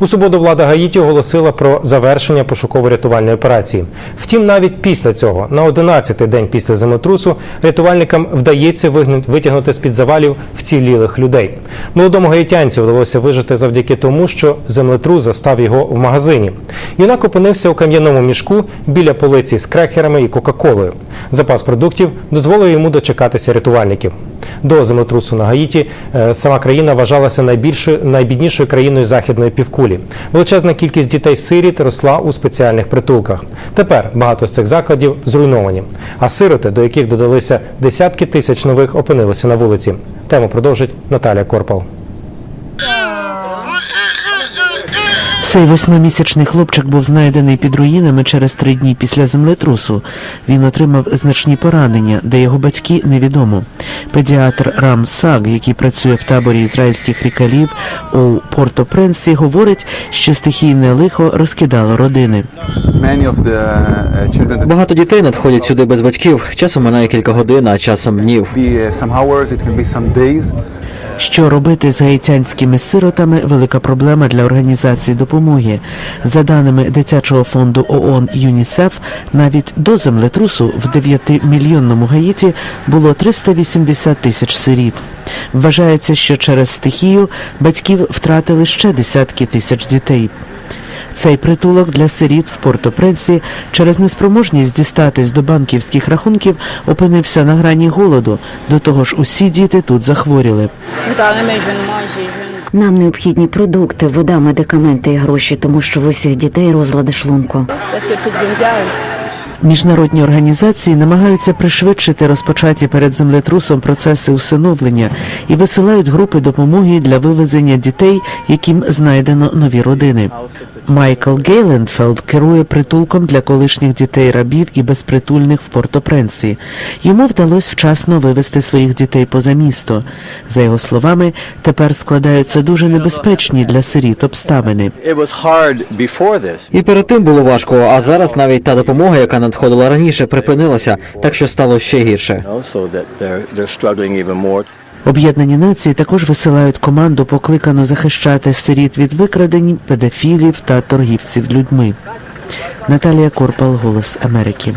У суботу влада Гаїті оголосила про завершення пошуково-рятувальної операції. Втім, навіть після цього, на 11-й день після землетрусу, рятувальникам вдається витягнути з-під завалів вцілілих людей. Молодому гаїтянцю вдалося вижити завдяки тому, що землетрус застав його в магазині. Юнак опинився у кам'яному мішку біля полиці з крекерами і кока-колою. Запас продуктів дозволив йому дочекатися рятувальників. До землетрусу на Гаїті е, сама країна вважалася найбільшою найбіднішою країною західної півкулі. Величезна кількість дітей-сиріт росла у спеціальних притулках. Тепер багато з цих закладів зруйновані. А сироти, до яких додалися десятки тисяч нових, опинилися на вулиці. Тему продовжить Наталія Корпал. Цей восьмимісячний хлопчик був знайдений під руїнами через три дні після землетрусу. Він отримав значні поранення, де його батьки невідомо. Педіатр Рам Саг, який працює в таборі ізраїльських рікалів у Порто-Пренсі, говорить, що стихійне лихо розкидало родини. That Багато дітей надходять сюди без батьків. Часом минає кілька годин, а часом днів. Що робити з гаїтянськими сиротами – велика проблема для організації допомоги. За даними дитячого фонду ООН ЮНІСЕФ, навіть до землетрусу в 9-мільйонному Гаїті було 380 тисяч сиріт. Вважається, що через стихію батьків втратили ще десятки тисяч дітей. Цей притулок для сиріт в Порто-Пренсі через неспроможність дістатись до банківських рахунків опинився на грані голоду. До того ж, усі діти тут захворіли. Нам необхідні продукти, вода, медикаменти і гроші, тому що в усіх дітей розлади шлунку. Міжнародні організації намагаються пришвидшити розпочаті перед землетрусом процеси усиновлення і висилають групи допомоги для вивезення дітей, яким знайдено нові родини. Майкл Гейленфелд керує притулком для колишніх дітей рабів і безпритульних в Порто-Пренсі. Йому вдалося вчасно вивезти своїх дітей поза місто. За його словами, тепер складаються дуже небезпечні для сиріт обставини. І перед тим було важко, а зараз навіть та допомога, яка надходила раніше, припинилася, так що стало ще гірше. Об'єднані нації також висилають команду, покликану захищати сиріт від викрадень, педофілів та торгівців людьми. Наталія Корпал, Голос Америки.